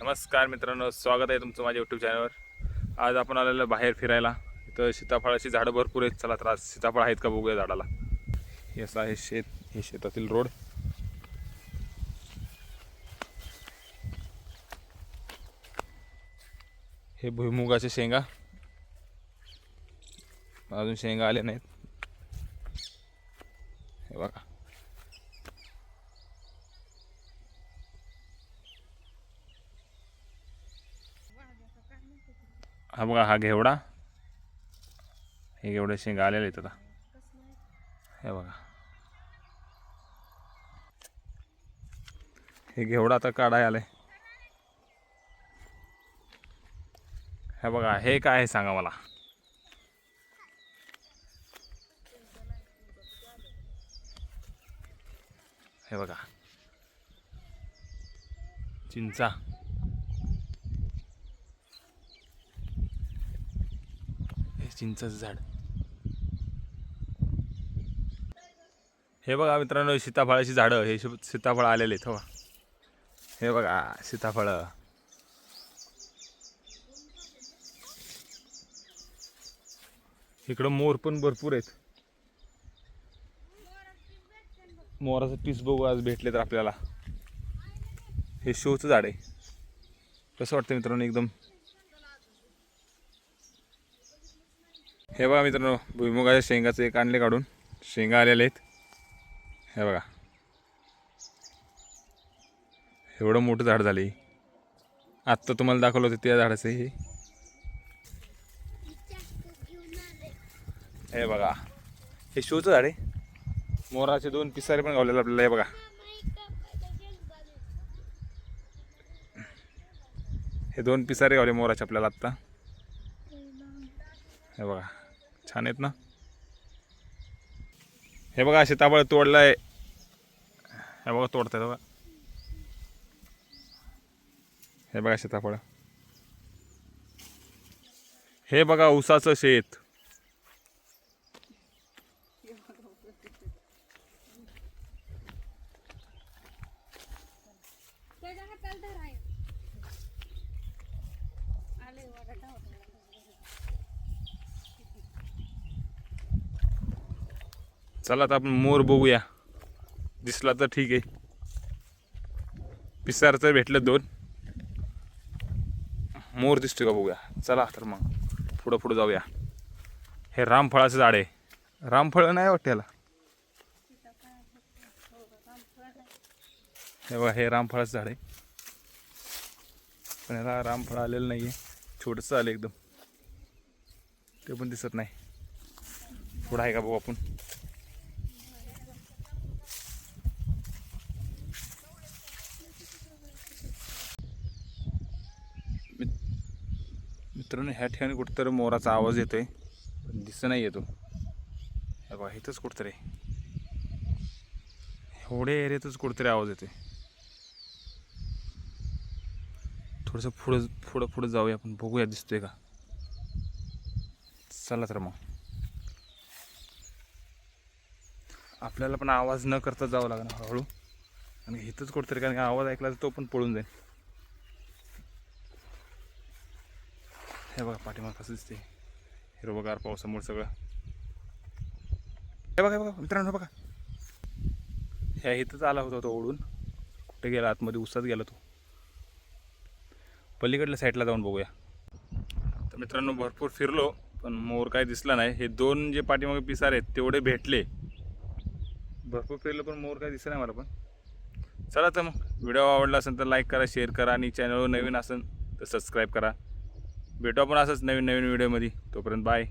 नमस्कार मित्रांनो स्वागत आहे तुमचं माझ्या यूट्यूब चॅनलवर आज आपण आलेलो बाहेर फिरायला. इथं सीताफळाची झाडं भरपूर आहेत. चला तर आज सीताफळ आहेत का बघूया झाडाला. हे असं आहे शेत. हे शेतातील रोड. हे भुईमुगाचे शेंगा. अजून शेंगा आले नाहीत. हे बघा. हा बघा हा घेवडा. हे घेवडे शेंगा आलेले आहेत आता. हे बघा. हे घेवडा आता काढाय आलंय. हे बघा हे काय आहे सांगा मला. हे बघा. चिंचा. हे झाड. हे बघा मित्रांनो सीताफळाची झाडं हे सीताफळ आलेले आहेत हो. हे बघा सीताफळ. इकडं मोर पण भरपूर आहेत. मोराचं पीस बघू आज भेटले तर आपल्याला. हे शोचं झाड आहे. कसं वाटतं मित्रांनो एकदम? हे बघा मित्रांनो भुईमुगाच्या शेंगाचं एक आणले काढून. शेंगा आलेले आहेत. हे बघा. एवढं मोठं झाड झाले आत्ता तुम्हाला दाखवलं होतं त्या झाडाचं हे. हे बघा. हे शोचं झाड आहे. मोराचे दोन पिसारे पण गावलेले आपल्याला हे बघा. हे दोन पिसारे गावले मोराचे आपल्याला आत्ता. हे बघा. छान आहेत ना? हे बघा सीताफळ तोडलं आहे हे बघा तोडतायत बघा. हे बघा सीताफळ हे बघा ऊसाचं शेत. आले वरडा होता चला तर आपण मोर बघूया. दिसला तर ठीक आहे. पिसारचं भेटलं दोन. मोर दिसतो का बघूया. चला तर मग पुढं पुढं जाऊया. हे रामफळाचं झाड आहे. रामफळ नाही वाटते याला? हे बघा हे रामफळाचं झाड आहे. पण याला रामफळ आलेलं नाही आहे छोटंसं आलं एकदम. ते पण दिसत नाही. पुढं आहे का बघू आपण? मित्रांनो ह्या ठिकाणी कुठंतरी मोराचा आवाज येतोय. पण दिसत नाही येतो हे बघा इथंच कुठंतरी. एवढ्या एरियातच कुठंतरी आवाज येतो आहे थोडंसं पुढं पुढं पुढं जाऊया आपण. बघूया दिसतोय का? चला तर मग. आपल्याला पण आवाज न करता जावं लागणार हळूहळू आणि इथंच कुठंतरी कारण आवाज ऐकला तर तो पण पळून जाईल. हे बघा पाठीमाग कसं दिसते हिरवगार पावसामुळे सगळं. हे बघा बघा मित्रांनो बघा. ह्या इथंच आला होता तो ओढून. कुठे गेला? आतमध्ये उसात गेला तो. पलीकडल्या साईडला जाऊन बघूया. तर मित्रांनो भरपूर फिरलो पण मोर काय दिसला नाही. हे दोन जे पाठीमागे पिसार आहेत तेवढे भेटले. भरपूर फिरलं पण मोर काय दिसला नाही मला पण. चला तर मग. व्हिडिओ आवडला असेल तर लाईक करा शेअर करा आणि चॅनलवर नवीन असेल तर सबस्क्राईब करा. भेटू आपण असंच नवीन नवीन व्हिडिओमध्ये. तोपर्यंत बाय.